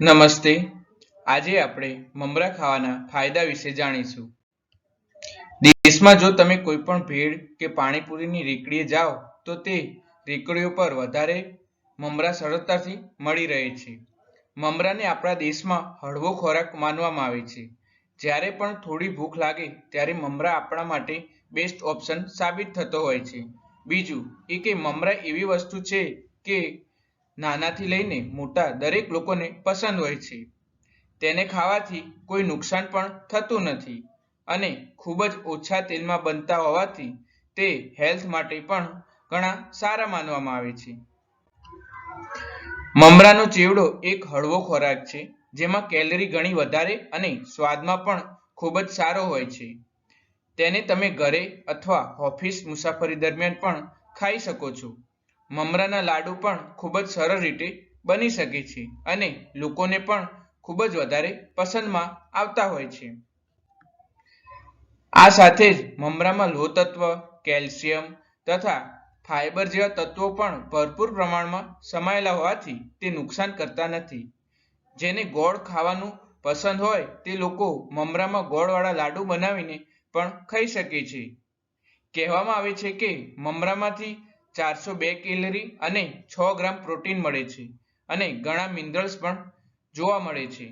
નમસ્તે. આજે આપણે મમરા ખાવાના ફાયદા વિશે જાણીશું. દેશમાં જો તમે કોઈ પણ ભેળ કે પાણીપુરીની રેકડીએ જાઓ, તો તે રેકડીઓ પર વધારે મમરા સરળતાથી મળી રહે છે. મમરાને આપણા દેશમાં હળવો ખોરાક માનવામાં આવે છે. જ્યારે પણ થોડી ભૂખ લાગે, ત્યારે મમરા આપણા માટે બેસ્ટ ઓપ્શન સાબિત થતો હોય છે. બીજું એ કે મમરા એવી વસ્તુ છે કે નાનાથી લઈને મોટા દરેક લોકોને પસંદ હોય છે. તેને ખાવાથી કોઈ નુકસાન પણ થતું નથી અને ખૂબ જ ઓછા તેલમાં બનતા હોવાથી તે હેલ્થ માટે પણ ઘણા સારા માનવામાં આવે છે. મમરાનો ચેવડો એક હળવો ખોરાક છે, જેમાં કેલરી ઘણી વધારે અને સ્વાદમાં પણ ખૂબ જ સારો હોય છે. તેને તમે ઘરે અથવા ઓફિસ મુસાફરી દરમિયાન પણ ખાઈ શકો છો. મમરાના લાડુ પણ ખૂબ જ સરળ રીતે બની શકે છે અને લોકોને પણ ખૂબ જ વધારે પસંદમાં આવતા હોય છે. આ સાથે જ મમરામાં લોહ તત્વ કેલ્શિયમ તથા ફાઇબર જેવા તત્વો પણ ભરપૂર પ્રમાણમાં સમાયેલા હોવાથી તે નુકસાન કરતા નથી. જેને ગોળ ખાવાનું પસંદ હોય તે લોકો મમરામાં ગોળવાળા લાડુ બનાવીને પણ ખાઈ શકે છે. કહેવામાં આવે છે કે મમરામાંથી ચારસો બે કેલરી અને છ ગ્રામ પ્રોટીન મળે છે અને ઘણા મિનરલ્સ પણ જોવા મળે છે.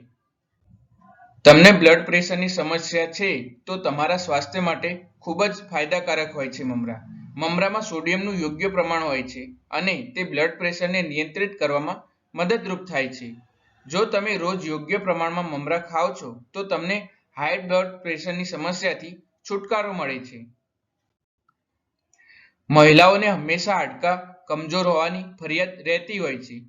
તમને બ્લડ પ્રેશરની સમસ્યા છે તો તમારા સ્વાસ્થ્ય માટે ખૂબ જ ફાયદાકારક હોય છે મમરા. મમરામાં સોડિયમનું યોગ્ય પ્રમાણ હોય છે અને તે બ્લડ પ્રેશરને નિયંત્રિત કરવામાં મદદરૂપ થાય છે. જો તમે રોજ યોગ્ય પ્રમાણમાં મમરા ખાઓ છો તો તમને હાઈ બ્લડ પ્રેશરની સમસ્યાથી છુટકારો મળે છે. મહિલાઓને હંમેશા હાડકા કમજોર હોવાની ફરિયાદ રહેતી હોય છે.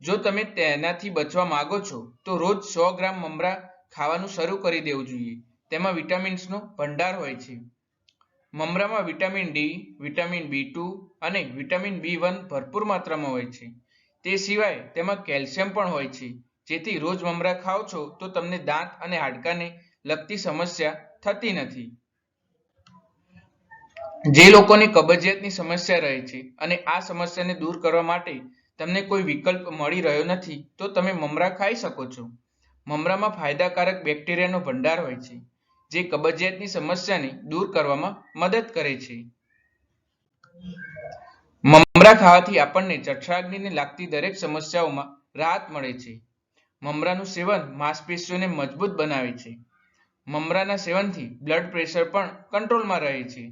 જો તમે તેનાથી બચવા માંગો છો, તો રોજ સો ગ્રામ મમરા ખાવાનું શરૂ કરી દેવું જોઈએ. તેમાં વિટામિન્સનો ભંડાર હોય છે. મમરામાં vitamin D, vitamin B two અને વિટામિન બી વન ભરપૂર માત્રામાં હોય છે. તે સિવાય તેમાં કેલ્શિયમ પણ હોય છે. જેથી રોજ મમરા ખાઓ છો, તો તમને દાંત અને હાડકાને લગતી સમસ્યા થતી નથી. જે લોકોને કબજિયાતની સમસ્યા રહે છે અને આ સમસ્યાને દૂર કરવા માટે તમને કોઈ વિકલ્પ મળી રહ્યો નથી, તો તમે મમરા ખાઈ શકો છો. મમરામાં ફાયદાકારક બેક્ટેરિયાનો ભંડાર હોય છે, જે કબજિયાતની સમસ્યાને દૂર કરવામાં મદદ કરે છે. મમરા ખાવાથી આપણને જઠરાગ્નિને લાગતી દરેક સમસ્યાઓમાં રાહત મળે છે. મમરાનું સેવન માંસપેશીઓને મજબૂત બનાવે છે. મમરાના સેવનથી બ્લડ પ્રેશર પણ કંટ્રોલમાં રહે છે.